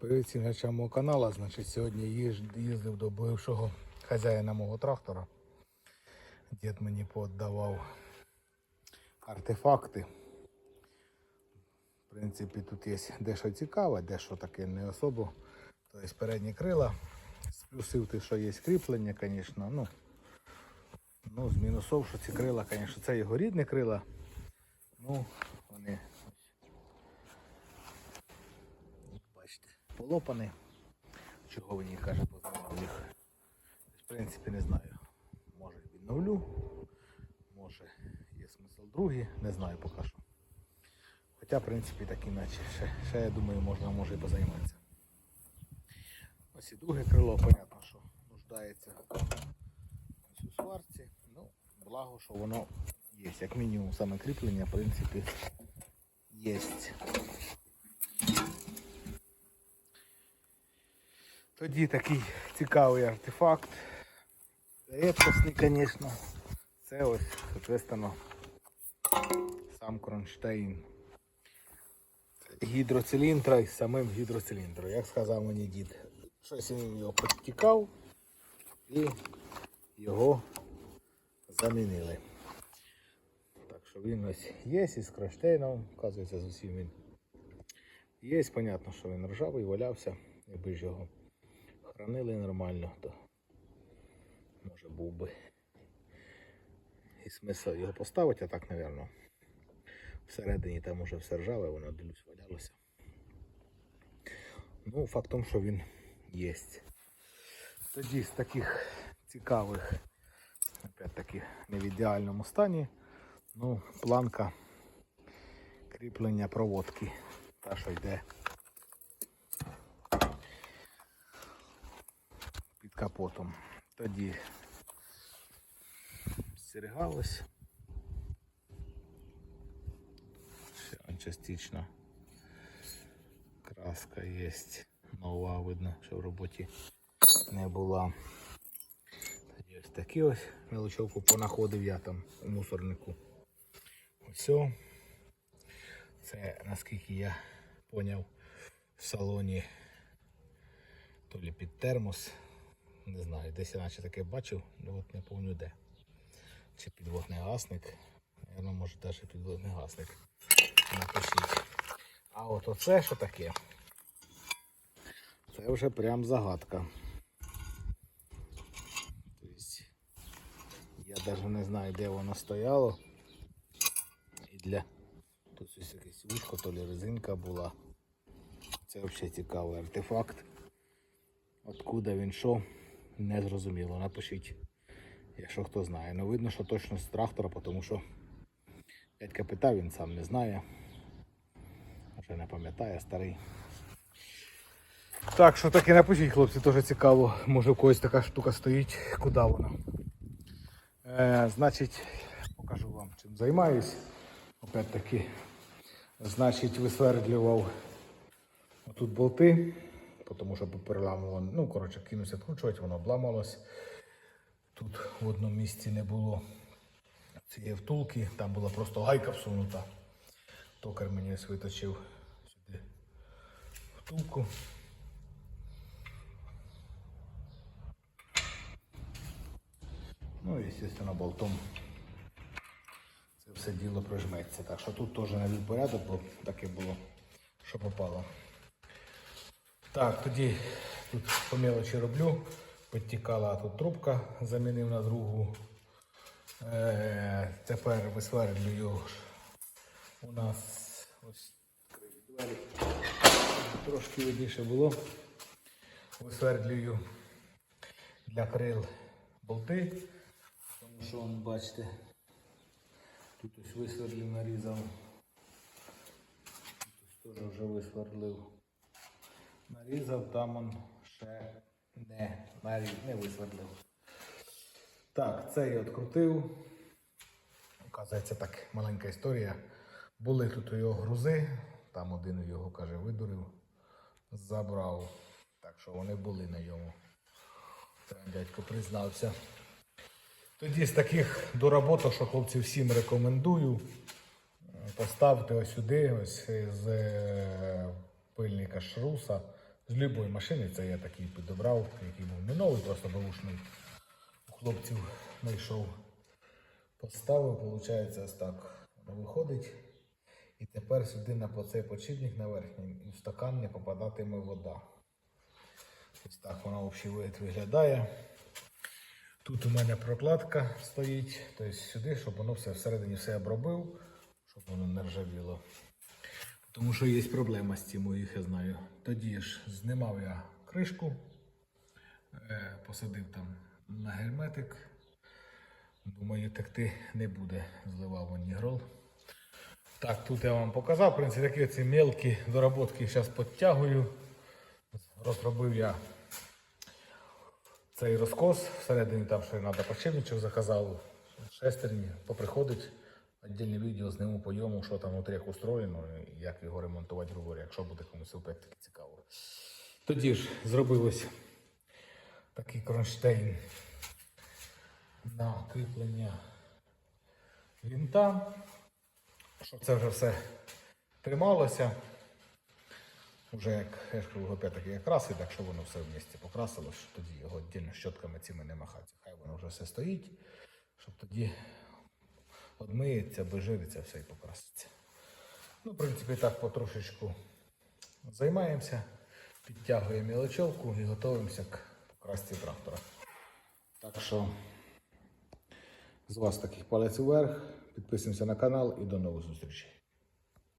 Привіт всім глядачам мого каналу. Значить, сьогодні їздив до бившого хазяїна мого трактора. Дід мені подавав артефакти. В принципі, тут є дещо цікаве, дещо таке не особо. Тобто передні крила. З плюсів те, що є кріплення, звісно. Ну, ну, з мінусов, що ці крила, звісно, це його рідні крила. Ну, вони Полопаний. Чого він каже, познімав їх. В принципі, не знаю. Може відновлю, може є смисл другий, не знаю поки що. Хоча, в принципі, так іначе. Ще, ще я думаю, можна може і позайматися. Ось і друге крило, понятно, що нуждається ось у сварці. Ну, благо, що воно є. Як мінімум саме кріплення, в принципі, є. Тоді такий цікавий артефакт. Рідкісний, звісно. Це ось, соответственно, сам кронштейн гідроциліндра із самим гідроциліндром. Як сказав мені дід, щось він його підтікав і його замінили. Так що він ось є із кронштейном, вказується з усім він. Є, понятно, що він ржавий, валявся, якби ж його хранили нормально, то може був би і смисл його поставити, а так, напевно. Всередині там уже все ржаве, воно дивлюсь валялося. Ну, факт в тому, що він є. Тоді з таких цікавих, опять-таки, не в ідеальному стані, ну, планка кріплення проводки, та що йде капотом. Тоді он частично краска є. Нова видно, що в роботі не була. Тоді ось такі ось мелочовку понаходив я там у мусорнику. Ось. Це наскільки я поняв в салоні то лі під термос. Не знаю, десь я наче таке бачив, але от не пам'ятаю де. Чи підводний гасник. Наверно, може навіть підводний гасник. Напишіть. А от оце що таке? Це вже прям загадка. Тобто, я навіть не знаю, де воно стояло. І для... Тут ось якесь вушко, то ли резинка була. Це взагалі цікавий артефакт. Откуда він що, не зрозуміло. Напишіть, якщо хто знає. Ну видно, що точно з трактора, тому що дядька питав, він сам не знає. Вже не пам'ятає, старий. Так, що таке напишіть, хлопці, теж цікаво. Може у когось така штука стоїть, куди вона. Е, значить, покажу вам чим займаюсь. Опять таки, значить, висвердлював тут болти, тому що переламував, ну, коротше, кинувся відкручувати, воно обламалось. Тут в одному місці не було цієї втулки, там була просто гайка всунута. Токар мені виточив сюди втулку. Ну і, звісно, болтом це все діло прижметься. Так що тут теж навів порядок, бо таке було, що попало. Так, тоді тут по мелочі роблю. Підтікала тут трубка, замінив на другу. Е, тепер висвердлюю у нас ось двері. Трошки видніше було. Висвердлюю для крил болти. Тому що, бачите, тут ось висверлив, нарізав. Тут ось теж вже висверлив. Нарізав, там он ще не, наріз, не висвердлив. Так, це я відкрутив. Оказується, так маленька історія. Були тут у його грузи, там один його, каже, видурив, забрав. Так що вони були на йому. Це дядько признався. Тоді з таких доработок, що хлопці всім рекомендую. Поставте ось сюди, ось з е, пильника шруса. З будь-якої машини. Це я такий підобрав, який був новий, просто бушний. У хлопців знайшов. Поставив, виходить, ось так. Воно виходить. І тепер сюди на цей подшипник на верхній в стакан не попадатиме вода. Ось так вона взагалі виглядає. Тут у мене прокладка стоїть, тобто сюди, щоб воно все всередині все обробив, щоб воно не ржавіло. Тому що є проблема з цим, їх я знаю. Тоді ж знімав я кришку, е, посадив там на герметик. Думаю, текти не буде, зливав анігрол. Так, тут я вам показав, в принципі, такі ці мелкі доработки зараз підтягую. Розробив я цей розкос. Всередині там ще треба подшипничок заказав. Шестерні поприходить. Отдільне відео зніму по йому, що там внутрі як устроєно, як його ремонтувати, говоря, якщо буде комусь таки цікаво. Тоді ж зробилось такий кронштейн на кріплення вінта, щоб це вже все трималося. Уже як я ж кажу, опять-таки як краси, так що воно все в місті щоб тоді його віддільно щотками цими не махати. Хай воно вже все стоїть, щоб тоді одмиється, обезжириться, все і покраситься. Ну, в принципі, так потрошечку займаємося, підтягуємо мілочовку і готуємося к покрасці трактора. Так що з вас таких палець вверх, підписуємося на канал і до нових зустрічей.